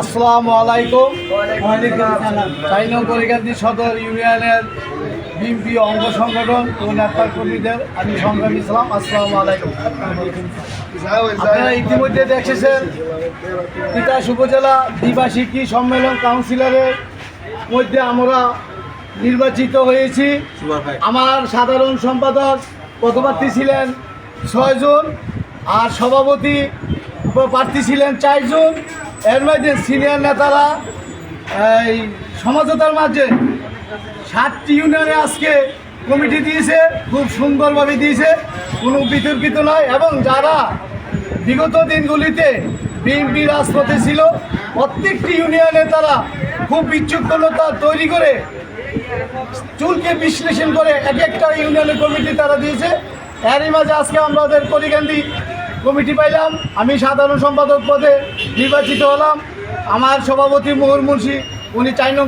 আসসালামু আলাইকুম। চাইনো করিকান্দি সদর ইউনিয়নের বিএনপি অঙ্গ সংগঠন ও নেতার কর্মীদের আমি সংগ্রামী ইসলাম। আসসালামু আলাইকুম। আপনারা ইতিমধ্যে দেখেছেন তিতাস উপজেলা দ্বিবার্ষিকী সম্মেলন কাউন্সিলরের মধ্যে আমরা নির্বাচিত হয়েছি। আমার সাধারণ সম্পাদক পদপ্রার্থী ছিলেন ছয়জন আর সভাপতি প্রার্থী ছিলেন চারজন। এর মধ্যে সিনিয়র নেতারা এই সমঝোতার মাঝে সাতটি ইউনিয়নে আজকে কমিটি দিয়েছে, খুব সুন্দরভাবে দিয়েছে, কোনো বিতর্কিত নয়। এবং যারা বিগত দিনগুলিতে বিএনপি রাজপথে ছিল, প্রত্যেকটি ইউনিয়নে তারা খুব বিচ্ছুকতা তৈরি করে চুলকে বিশ্লেষণ করে এক একটা ইউনিয়নের কমিটি তারা দিয়েছে। এরই মাঝে আজকে আমাদের করিকান্দি কমিটি পাইলাম। আমি সাধারণ সম্পাদক পদে নির্বাচিত হলাম। আমার সভাপতি মোহর মুন্সি, উনি চার নং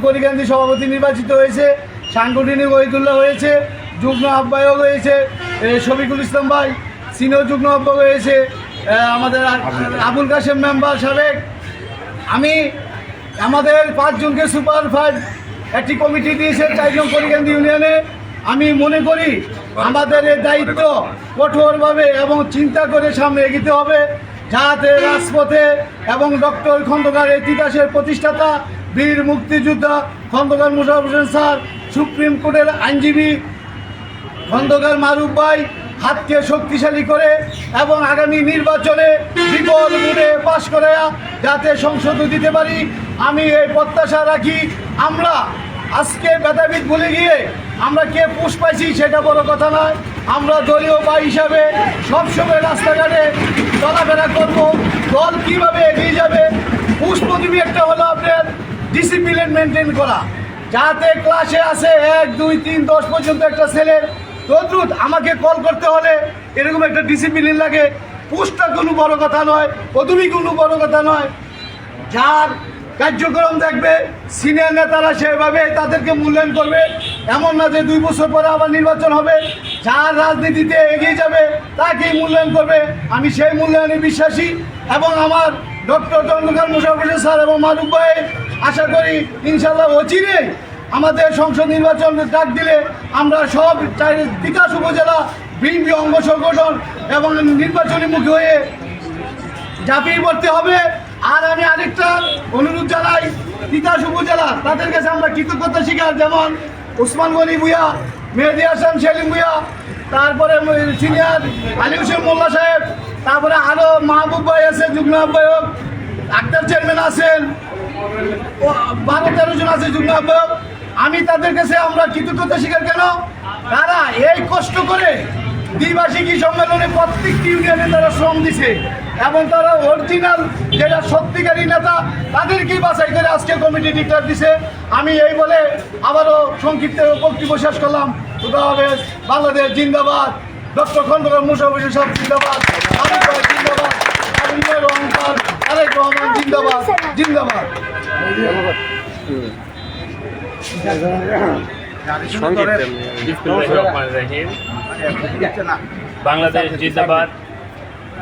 সভাপতি নির্বাচিত হয়েছে। সাংগঠনিক ওহিদুল্লাহ হয়েছে, যুগ্ম আহ্বায়ক হয়েছে শফিকুল ইসলাম ভাই, সিনিয়র যুগ্ম আহ্বায়ক হয়েছে আমাদের আবুল কাশেম মেম্বার সাবেক। আমি আমাদের পাঁচজনকে সুপার ফাইভ একটি কমিটি দিয়েছে চারজন করিকান্দি ইউনিয়নে। আমি মনে করি আমাদের এই দায়িত্ব কঠোরভাবে এবং চিন্তা করে সামনে এগিতে হবে যাতে রাজপথে এবং ডক্টর খন্দকার ইতিহাসের প্রতিষ্ঠাতা বীর মুক্তিযোদ্ধা খন্দকার মুশারফ হোসেন স্যার, সুপ্রিম কোর্টের আইনজীবী খন্দকার মারুফ ভাই হাতকে শক্তিশালী করে এবং আগামী নির্বাচনে বিপুল ভোটে পাশ করে যাতে সংসদ দিতে পারি। আমি এই প্রত্যাশা রাখি। আমরা আজকে ভেদাভিদ ভুলে গিয়ে আমরা কে পুষ পাইছি সেটা বড় কথা নয়। আমরা দলীয় বা হিসাবে সবসময় রাস্তাঘাটে চলাফেরা করব। দল কীভাবে এগিয়ে যাবে? পুষ প্রতিবি একটা হলো আপনার ডিসিপ্লিন মেনটেন করা। যাতে ক্লাসে আসে এক, দুই, তিন, দশ পর্যন্ত একটা ছেলের তদ্রুত আমাকে কল করতে হলে এরকম একটা ডিসিপ্লিন লাগে। পুষটা কোনো বড় কথা নয় পদবি কোনো বড় কথা নয়। যার কার্যক্রম দেখবে সিনিয়র নেতারা সেভাবে তাদেরকে মূল্যায়ন করবে। এমন না যে দুই বছর পরে আবার নির্বাচন হবে, যার রাজনীতিতে এগিয়ে যাবে, তাকেই মূল্যায়ন করবে। আমি সেই মূল্যায়নে বিশ্বাসী এবং আমার ডক্টর চন্দ্রকান্ত মুশাফর স্যার এবং মারুফ ভাই, আশা করি ইনশাল্লাহ অচিরে আমাদের সংসদ নির্বাচন ডাক দিলে আমরা সব বিকাশ উপজেলা বিএনপি অঙ্গ সংগঠন এবং নির্বাচনীমুখী হয়ে ঝাঁপিয়ে পড়তে হবে। আর আমি আরেকটা অনুরোধ জানাই তিতাস উপজেলা, তাদের কাছে আমরা কৃতজ্ঞতা শিকার যেমন উসমান গনি ভুয়া মেহেদি হাসান সেলিম ভুয়া তারপরে সিনিয়র আলী হোসেন মোল্লা সাহেব, তারপরে আরও মাহবুব ভাই আছে, যুগ্ম আহ্বায়ক আক্তার চেয়ারম্যান আছেন বারো তেরো জন আছে যুগ্ম আহ্বায়ক। আমি তাদের কাছে আমরা কৃতজ্ঞতা স্বীকার কেন? তারা এই কষ্ট করে দ্বিবার্ষিকী সম্মেলনে প্রত্যেকটি ইউনিয়নে তারা শ্রম দিছে। এবং তারা অরিজিনাল যেটা সত্যিকারী নেতা তাদেরকেই বাছাই করে আজকে কমিটি ডিক্লার দিছে। আমি এই বলে আবারও সংক্ষিপ্ত বক্তব্য শেষ করলাম। খুদা বাংলাদেশ জিন্দাবাদ। ডক্টর খন্দকার মুশাফ হোসেন সাহেব জিন্দাবাদ। জিন্দাবাদ। আলিমের আরেক রহমান জিন্দাবাদ। বাংলাদেশ জিন্দাবাদ।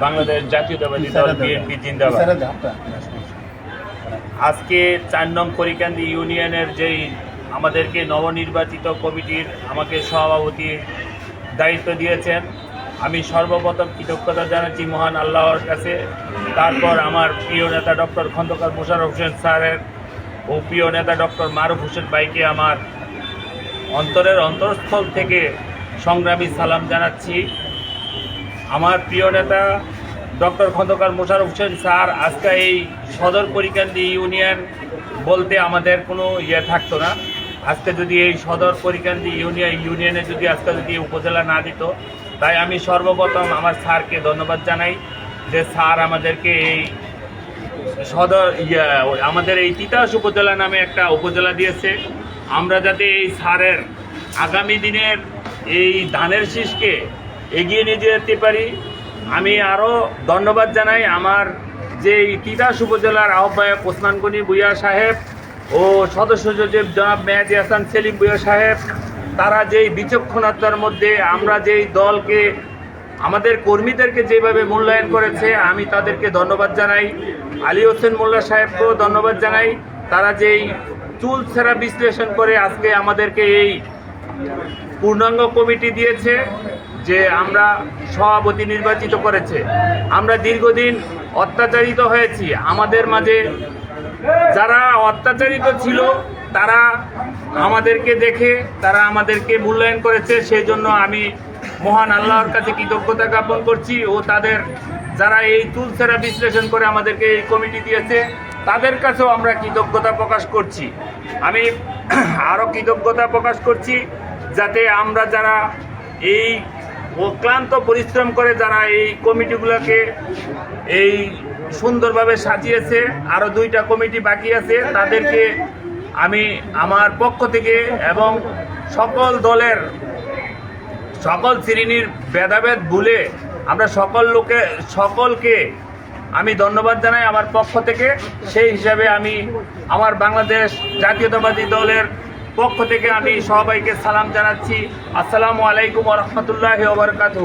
বাংলাদেশ জাতীয়তাবাদী দল বিএনপি জিন্দাবাদ। আজকে চার নং করিকান্দি ইউনিয়নের যেই আমাদেরকে নবনির্বাচিত কমিটির আমাকে সভাপতি দায়িত্ব দিয়েছেন আমি সর্বপ্রথম কৃতজ্ঞতা জানাচ্ছি মহান আল্লাহর কাছে। তারপর আমার প্রিয় নেতা ডক্টর খন্দকার মোশারফ হোসেন স্যারের ও প্রিয় নেতা ডক্টর মারুফ হোসেন ভাইকে আমার অন্তরের অন্তরস্থল থেকে সংগ্রামী সালাম জানাচ্ছি। আমার প্রিয় নেতা ডক্টর খন্দকার মোশারফ হোসেন স্যার, আজকে এই সদর পরিকান্দি ইউনিয়ন বলতে আমাদের কোনো ইয়ে থাকতো না। আজকে যদি এই সদর পরিকান্দি ইউনিয়ন ইউনিয়নে যদি আজকে যদি উপজেলা না দিত, তাই আমি সর্বপ্রথম আমার স্যারকে ধন্যবাদ জানাই যে স্যার আমাদেরকে এই সদর ইয়া, আমাদের এই তিতাস উপজেলা নামে একটা উপজেলা দিয়েছে। আমরা যাতে এই সারের আগামী দিনের এই ধানের শীষকে এগিয়ে নিয়ে যেতে পারি। আমি আরও ধন্যবাদ জানাই আমার যে তিতাস উপজেলার আহ্বায়ক ওসমান গনি ভুইয়া সাহেব ও সদস্য সচিব জনাব মেহাদি হাসান সেলিম ভুইয়া সাহেব। তারা যেই বিচক্ষণতার মধ্যে আমরা যেই দলকে, আমাদের কর্মীদেরকে যেভাবে মূল্যায়ন করেছে, আমি তাদেরকে ধন্যবাদ জানাই। আলী হোসেন মোল্লা সাহেবকেও ধন্যবাদ জানাই। তারা যেই চুল ছেঁড়া বিশ্লেষণ করে আজকে আমাদেরকে এই পূর্ণাঙ্গ কমিটি দিয়েছে। যে আমরা সভাপতি নির্বাচিত করেছে। আমরা দীর্ঘদিন অত্যাচারিত হয়েছি। আমাদের মাঝে যারা অত্যাচারিত ছিল, তারা আমাদেরকে দেখে, তারা আমাদেরকে মূল্যায়ন করেছে। সেই জন্য আমি মহান আল্লাহর কাছে কৃতজ্ঞতা জ্ঞাপন করছি ও তাদের যারা এই তুলসেরা বিশ্লেষণ করে আমাদেরকে এই কমিটি দিয়েছে, তাদের কাছেও আমরা কৃতজ্ঞতা প্রকাশ করছি। আমি আরও কৃতজ্ঞতা প্রকাশ করছি যাতে আমরা যারা এই অক্লান্ত পরিশ্রম করে যারা এই কমিটিগুলোকে এই সুন্দরভাবে সাজিয়েছে আরও দুইটা কমিটি বাকি আছে, তাদেরকে আমি আমার পক্ষ থেকে এবং সকল দলের সকল শ্রেণির ভেদাভেদ ভুলে আমরা সকল লোকে, সকলকে আমি ধন্যবাদ জানাই আমার পক্ষ থেকে। সেই হিসাবে আমি আমার বাংলাদেশ জাতীয়তাবাদী দলের পক্ষ থেকে আমি সবাইকে সালাম জানাচ্ছি। আসসালামু আলাইকুম রহমতুল্লাহ ওবরকাতু